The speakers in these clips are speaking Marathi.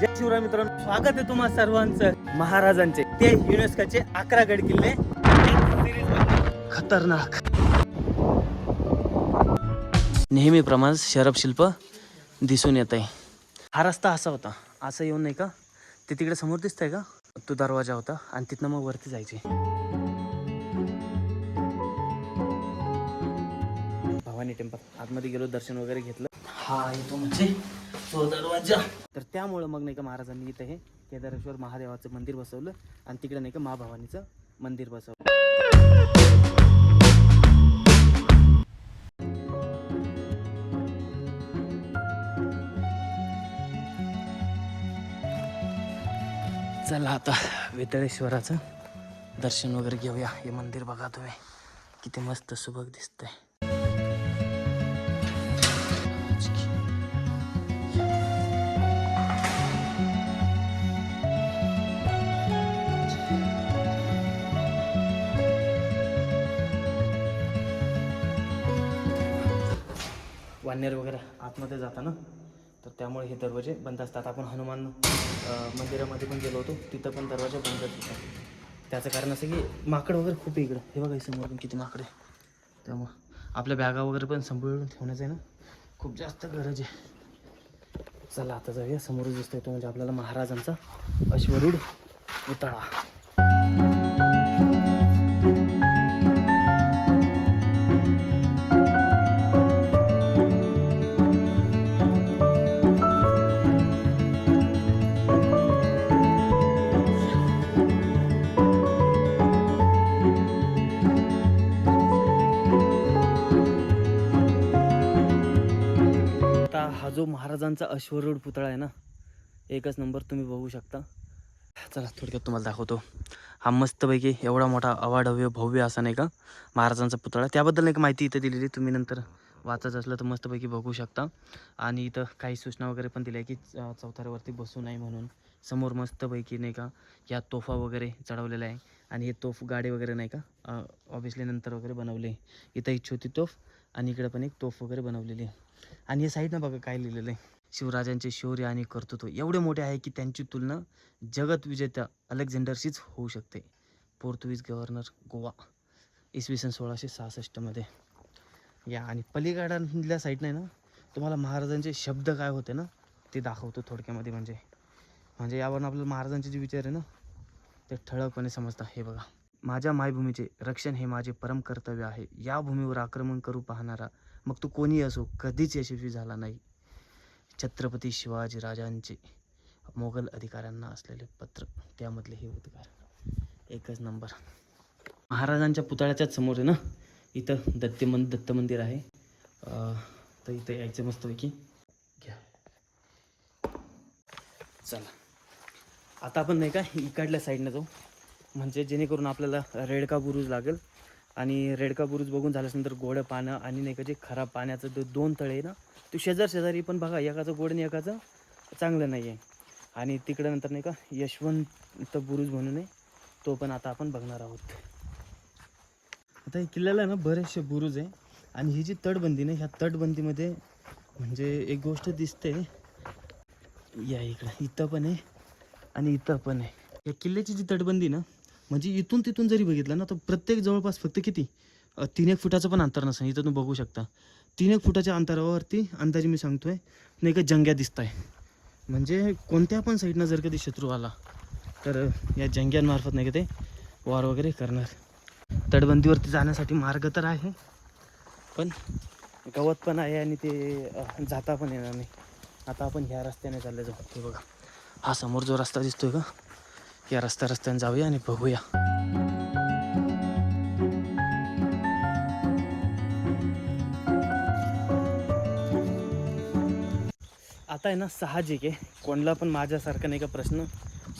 जय शिवराय मित्रांनो स्वागत आहे तुम्हा सर्वांचं महाराजांचे. ते युनेस्कोचे अकरा गड किल्ले. खतरनाक. नेहमीप्रमाणे शरब शिल्प दिसून येत आहे हा रस्ता असा होता. असं येऊन नाही का? ते तिकडे समोर दिसतंय का? तो दरवाजा होता आणि तिथनं मग वरती जायचे. भवानी टेम्पल आतमध्ये गेलो दर्शन वगैरे घेतलं. हा येतो म्हणजे तो दरवाजा. तर त्यामुळं मग नाही का महाराजांनी इथं हे केदारेश्वर महादेवाचं मंदिर बसवलं आणि तिकडे नाही का महाभवानीचं मंदिर बसवलं. चला आता वितळेश्वराचं दर्शन वगैरे घेऊया. हे मंदिर बघा तुम्ही. किती मस्त सुबक दिसतंय. वानेर वगैरे आतमध्ये जाताना तर त्यामुळे हे दरवाजे बंद असतात. आपण हनुमान मंदिरामध्ये पण गेलो होतो तिथं पण दरवाजा बंद असतात. त्याचं कारण असं की माकड वगैरे खूप इकडं. हे बघा समोर पण किती माकडे त्यामुळं आपल्या बॅगा वगैरे पण सांभाळून ठेवण्याचं आहे ना खूप जास्त गरज आहे. चला आता जाऊया. समोरच दिसतोय तो म्हणजे आपल्याला महाराजांचा अश्वरूढ पुतळा हा जो महाराजांचा अश्वरूढ पुतळा आहे ना एकच नंबर तुम्ही बघू शकता. चला थोडक्यात तुम्हाला दाखवतो. हा मस्तपैकी एवढा मोठा अवाढव्य भव्य असा नाही का महाराजांचा पुतळा. त्याबद्दल एक माहिती इथं दिलेली तुम्ही नंतर वाचत असलं तर मस्तपैकी बघू शकता. आणि इथं काही सूचना वगैरे पण दिल्या की अं, चौथऱ्यावरती बसू नये म्हणून. समोर मस्तपैकी नाही का या तोफा वगैरे चढवलेल्या आहे. आणि हे तोफ गाडी वगैरे नाही का ऑब्विसली नंतर वगैरे बनवले. इथं एक छोटी तोफ आणि इकडे पण एक तोफ वगैरे बनवलेली आहे. आणि या साईडनं बघा काय लिहिलेलं आहे. शिवराजांचे शौर्य आणि कर्तृत्व एवढे मोठे आहे की त्यांची तुलना जगत विजेत्या अलेक्झांडरशीच होऊ शकते. पोर्तुगीज गव्हर्नर गोवा इसवी सन सोळाशे सहासष्टमध्ये या आणि पलीकडल्या साईडनं आहे ना तुम्हाला महाराजांचे शब्द काय होते ना ते दाखवतो थोडक्यामध्ये म्हणजे. म्हणजे यावरून आपल्याला महाराजांचे जे विचार आहे ना ते ठळकपणे समजतात. हे बघा. माझ्या मायभूमीचे रक्षण हे माझे परम कर्तव्य आहे. या भूमीवर आक्रमण करू पाहणारा मग तो कोणी असो कधीच यशस्वी झाला नाही. छत्रपती शिवाजी राजांचे मोगल अधिकाऱ्यांना असलेले पत्र त्यामधले हे उद्गार. एकच नंबर. महाराजांच्या पुतळ्याच्याच समोर आहे ना? इथं दत्त मन दत्त मंदिर आहे. तर इथं यायचं मस्तपैकी. घ्या. चला. आता आपण नाही का इकडल्या साईडनं जाऊ. म्हणजे जेणेकरून आपल्याला रेडका बुरुज लागेल. आणि रेडका बुरुज बघून झाल्यानंतर गोडं पानं आणि नाही का जे खराब पाण्याचं जो दोन तळे आहे ना ते शेजार शेजारी पण बघा एकाचं गोड आणि एकाचं चांगलं नाही आहे. आणि तिकडं नंतर नाही का यशवंत बुरुज म्हणून आहे तो पण आता आपण बघणार आहोत. आता हे किल्ल्याला ना बरेचसे बुरुज आहे. आणि ही जी तटबंदी ना ह्या तटबंदीमध्ये म्हणजे एक गोष्ट दिसते. या इकडं इथं पण आहे आणि इथं पण आहे. या किल्ल्याची जी तटबंदी ना म्हणजे इथून तिथून जरी बघितलं ना तर प्रत्येक जवळपास फक्त किती? तीन एक फुटाचं पण अंतर नसेल. इथं तुम्ही बघू शकता. तीन एक फुटाच्या अंतरावरती अंदाजे मी सांगतोय नाही का जंग्या दिसत आहे म्हणजे कोणत्या पण साईडनं जर कधी शत्रू आला तर या जंग्यांमार्फत नाही का ते वार वगैरे करणार. तटबंदीवरती जाण्यासाठी मार्ग तर आहे पण गवत पण आहे आणि ते जाता पण येणार नाही. आता आपण ह्या रस्त्याने चालले जाऊ हे बघा. हा समोर जो रस्ता दिसतोय का या रस्त्या रस्त्याने जाऊया आणि बघूया. आता आहे ना साहजिक आहे. कोणला पण माझ्यासारखा नाही का प्रश्न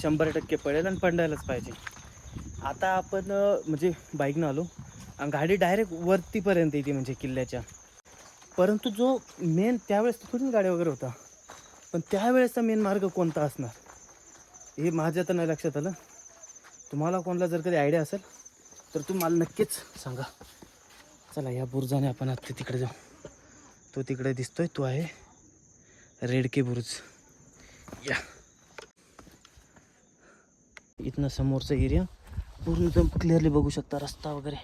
शंभर टक्के पडेल आणि पडायलाच पाहिजे. आता आपण म्हणजे बाईकनं आलो. आणि गाडी डायरेक्ट वरतीपर्यंत येते म्हणजे किल्ल्याच्या. परंतु जो मेन त्यावेळेस कुठून गाड्या वगैरे होता. पण त्यावेळेसचा मेन मार्ग कोणता असणार? हे माझ्या तर नाही लक्षात आलं. तुम्हाला कोणाला जर कधी आयडिया असेल तर तू मला नक्कीच सांगा. चला या बुरुजाने आपण आत्ता तिकडे जाऊ. तो तिकडे दिसतोय तो आहे रेडके बुरुज. या. इथनं समोरचा एरिया पूर्ण तुम्ही क्लिअरली बघू शकता रस्ता वगैरे.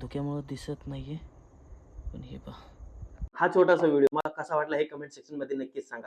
धुक्यामुळं दिसत नाही आहे पण हे पहा. हा छोटासा व्हिडिओ मला कसा वाटला हे कमेंट सेक्शनमध्ये नक्कीच सांगा.